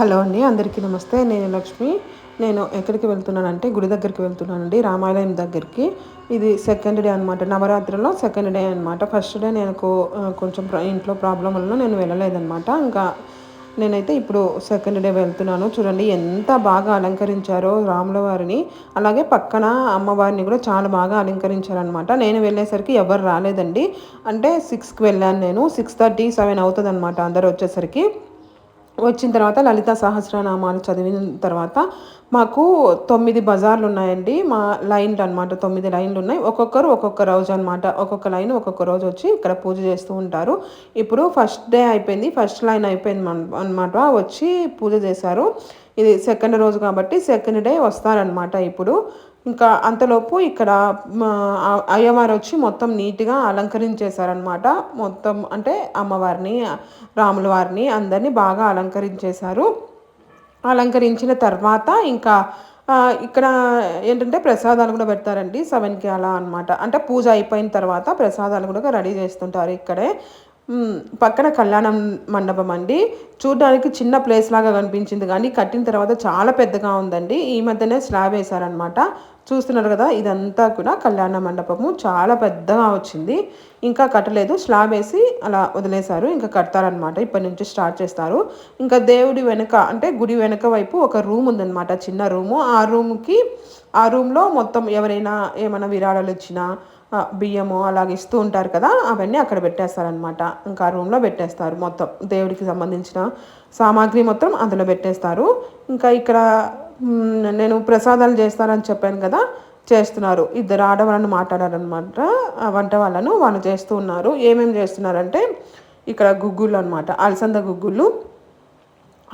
Hello అండి అందరికీ నమస్తే. నేను లక్ష్మి. నేను ఎక్కడికి వెళ్తున్నానంటే గుడి దగ్గరికి వెళ్తున్నానండి రామాలయం దగ్గరికి. ఇది సెకండ్ డే అనమాట నవరాత్రిలో సెకండ్ డే అనమాట ఫస్ట్ డే నేను కొంచెం ఇంట్లో ప్రాబ్లం వలన నేను వెళ్ళలేదనమాట ఇంకా నేనైతే ఇప్పుడు సెకండ్ డే వెళ్తున్నాను. చూడండి ఎంత బాగా అలంకరించారో రాముల వారిని. అలాగే పక్కన అమ్మవారిని కూడా చాలా బాగా అలంకరించారనమాట నేను వెళ్ళేసరికి ఎవరు రాలేదండి. అంటే సిక్స్కి వెళ్ళాను నేను. సిక్స్ థర్టీ సెవెన్ అవుతుంది అనమాట అందరు వచ్చేసరికి. వచ్చిన తర్వాత లలిత సహస్రనామాలు చదివిన తర్వాత మాకు తొమ్మిది బజార్లు ఉన్నాయండి. మా లైన్లు అనమాట తొమ్మిది లైన్లు ఉన్నాయి. ఒక్కొక్కరు ఒక్కొక్క రోజు అనమాట ఒక్కొక్క లైన్ ఒక్కొక్క రోజు వచ్చి ఇక్కడ పూజ చేస్తూ ఉంటారు. ఇప్పుడు ఫస్ట్ డే అయిపోయింది. ఫస్ట్ లైన్ అయిపోయింది అనమాట వచ్చి పూజ చేశారు. ఇది సెకండ్ రోజు కాబట్టి సెకండ్ డే వస్తారనమాట ఇప్పుడు. ఇంకా అంతలోపు ఇక్కడ అయ్యవారు వచ్చి మొత్తం నీట్గా అలంకరించేశారనమాట మొత్తం అంటే అమ్మవారిని రాముల వారిని అందరినీ బాగా అలంకరించేశారు. అలంకరించిన తర్వాత ఇంకా ఇక్కడ ఏంటంటే ప్రసాదాలు కూడా పెడతారండి సెవెన్కి అలా అనమాట అంటే పూజ అయిపోయిన తర్వాత ప్రసాదాలు కూడా రెడీ చేస్తుంటారు ఇక్కడే. పక్కన కళ్యాణం మండపం అండి. చూడడానికి చిన్న ప్లేస్ లాగా కనిపించింది కానీ కట్టిన తర్వాత చాలా పెద్దగా ఉందండి. ఈ మధ్యనే స్లాబ్ వేశారనమాట చూస్తున్నారు కదా ఇదంతా కూడా కళ్యాణ మండపము. చాలా పెద్దగా వచ్చింది. ఇంకా కట్టలేదు. స్లాబ్ వేసి అలా వదిలేశారు. ఇంకా కడతారనమాట ఇప్పటి నుంచి స్టార్ట్ చేస్తారు. ఇంకా దేవుడి వెనుక అంటే గుడి వెనుక వైపు ఒక రూమ్ ఉందన్నమాట. చిన్న రూము. ఆ రూమ్కి ఆ రూమ్లో మొత్తం ఎవరైనా ఏమైనా విరాళాలు ఇచ్చినా బియ్యము అలాగే ఇస్తూ ఉంటారు కదా అవన్నీ అక్కడ పెట్టేస్తారనమాట ఇంకా రూమ్లో పెట్టేస్తారు మొత్తం. దేవుడికి సంబంధించిన సామాగ్రి మొత్తం అందులో పెట్టేస్తారు. ఇంకా ఇక్కడ నేను ప్రసాదాలు చేస్తానని చెప్పాను కదా చేస్తున్నారు. ఇద్దరు ఆడవాళ్ళని మాట్లాడారనమాట వంట వాళ్ళను వాళ్ళు చేస్తూ ఉన్నారు. ఏమేమి చేస్తున్నారంటే ఇక్కడ గుగ్గులు అనమాట అలసంద గుగ్గులు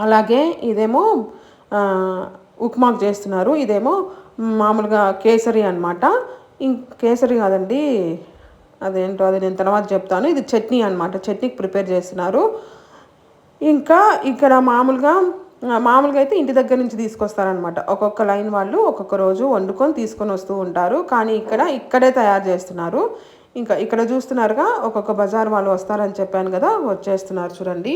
అలాగే ఇదేమో ఉప్మాకు చేస్తున్నారు. ఇదేమో మామూలుగా కేసరి అనమాట కేసరి కాదండి. అదేంటో అది నేను తర్వాత చెప్తాను. ఇది చట్నీ అనమాట చట్నీకి ప్రిపేర్ చేస్తున్నారు. ఇంకా ఇక్కడ మామూలుగా మామూలుగా అయితే ఇంటి దగ్గర నుంచి తీసుకొస్తారనమాట ఒక్కొక్క లైన్ వాళ్ళు ఒక్కొక్క రోజు వండుకొని తీసుకొని వస్తూ ఉంటారు. కానీ ఇక్కడ ఇక్కడే తయారు చేస్తున్నారు. ఇంకా ఇక్కడ చూస్తున్నారుగా ఒక్కొక్క బజార్ వాళ్ళు వస్తారని చెప్పాను కదా వచ్చేస్తున్నారు చూడండి.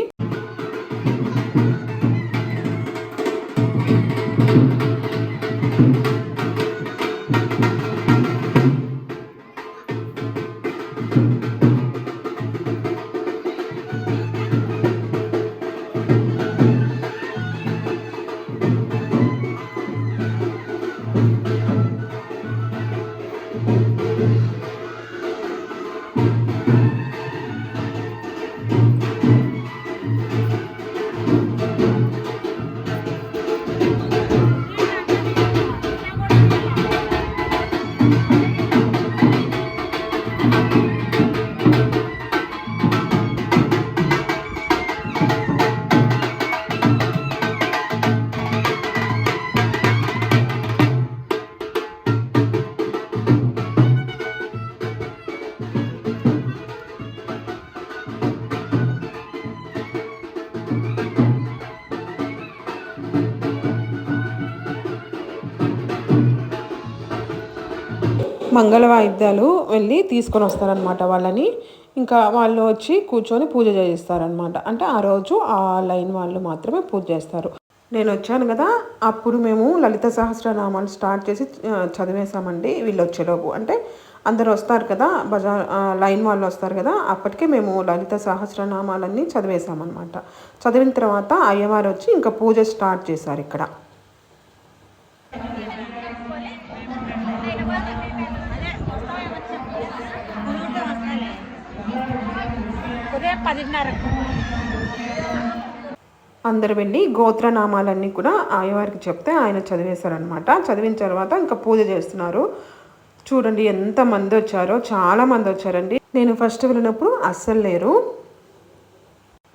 మంగళ వాయిద్యాలు వెళ్ళి తీసుకొని వస్తారనమాట వాళ్ళని. ఇంకా వాళ్ళు వచ్చి కూర్చొని పూజ చేయిస్తారనమాట అంటే ఆ రోజు ఆ లైన్ వాళ్ళు మాత్రమే పూజ చేస్తారు. నేను వచ్చాను కదా అప్పుడు మేము లలిత సహస్రనామాలు స్టార్ట్ చేసి చదివేశామండి వీళ్ళు వచ్చేలోపు అంటే అందరు వస్తారు కదా బజార్ లైన్ వాళ్ళు వస్తారు కదా అప్పటికే మేము లలిత సహస్రనామాలన్నీ చదివేశామన్నమాట. చదివిన తర్వాత అయ్యవారు వచ్చి ఇంకా పూజ స్టార్ట్ చేశారు ఇక్కడ. అందరు వెళ్ళి గోత్రనామాలన్నీ కూడా ఆయవారికి చెప్తే ఆయన చదివేశారనమాట చదివిన తర్వాత ఇంకా పూజ చేస్తున్నారు. చూడండి ఎంత మంది వచ్చారో చాలా మంది వచ్చారండి. నేను ఫస్ట్ వెళ్ళినప్పుడు అస్సలు లేరు.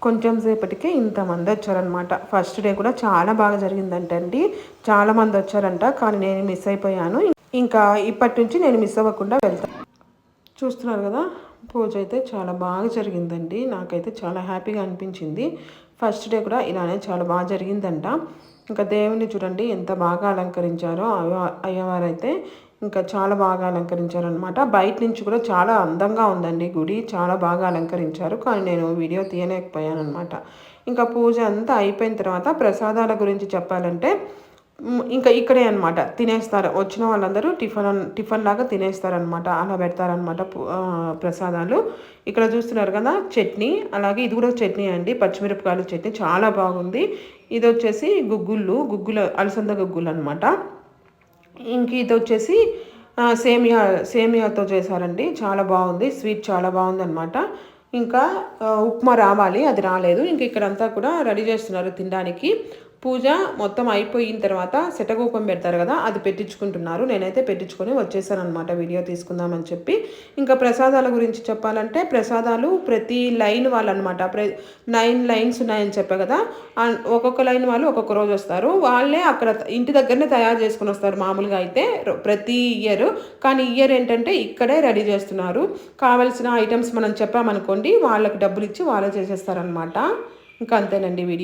కొంచెం సేపటికే ఇంతమంది వచ్చారనమాట ఫస్ట్ డే కూడా చాలా బాగా జరిగిందంటండి చాలా మంది వచ్చారంట కానీ నేను మిస్ అయిపోయాను. ఇంకా ఇప్పటి నుంచి నేను మిస్ అవ్వకుండా వెళ్తాను. చూస్తున్నారు కదా పూజ అయితే చాలా బాగా జరిగిందండి. నాకైతే చాలా హ్యాపీగా అనిపించింది. ఫస్ట్ డే కూడా ఇలానే చాలా బాగా జరిగిందంట. ఇంకా దేవుని చూడండి ఎంత బాగా అలంకరించారో అయ్యవారు అయితే ఇంకా చాలా బాగా అలంకరించారనమాట బయట నుంచి కూడా చాలా అందంగా ఉందండి గుడి చాలా బాగా అలంకరించారు. కానీ నేను వీడియో తీయలేకపోయాను అనమాట ఇంకా పూజ అంతా అయిపోయిన తర్వాత ప్రసాదాల గురించి చెప్పాలంటే ఇంకా ఇక్కడే అనమాట తినేస్తారు. వచ్చిన వాళ్ళందరూ టిఫిన్ టిఫిన్ లాగా తినేస్తారనమాట అలా పెడతారనమాట ప్రసాదాలు. ఇక్కడ చూస్తున్నారు కదా చట్నీ. అలాగే ఇది కూడా చట్నీ అండి. పచ్చిమిరపకాయల చట్నీ. చాలా బాగుంది. ఇది వచ్చేసి గుగ్గుళ్ళు గుగ్గుల అలసంద గుగ్గులు అనమాట ఇంక ఇది వచ్చేసి సేమియా సేమియాతో చేశారండి. చాలా బాగుంది. స్వీట్ చాలా బాగుంది అనమాట ఇంకా ఉప్మా రావాలి. అది రాలేదు. ఇంక ఇక్కడంతా కూడా రెడీ చేస్తున్నారు తినడానికి. పూజ మొత్తం అయిపోయిన తర్వాత శటగోపం పెడతారు కదా అది పెట్టించుకుంటున్నారు. నేనైతే పెట్టించుకొని వచ్చేసాను అనమాట వీడియో తీసుకుందామని చెప్పి. ఇంకా ప్రసాదాల గురించి చెప్పాలంటే ప్రసాదాలు ప్రతి లైన్ వాళ్ళు అనమాట ప్ర నైన్ లైన్స్ ఉన్నాయని చెప్పా కదా ఒక్కొక్క లైన్ వాళ్ళు ఒక్కొక్క రోజు వస్తారు. వాళ్ళే అక్కడ ఇంటి దగ్గరనే తయారు చేసుకుని వస్తారు మామూలుగా అయితే ప్రతి ఇయర్. కానీ ఇయర్ ఏంటంటే ఇక్కడే రెడీ చేస్తున్నారు. కావలసిన ఐటమ్స్ మనం చెప్పామనుకోండి వాళ్ళకి డబ్బులు ఇచ్చి వాళ్ళే చేసేస్తారనమాట ఇంకా అంతేనండి వీడియో.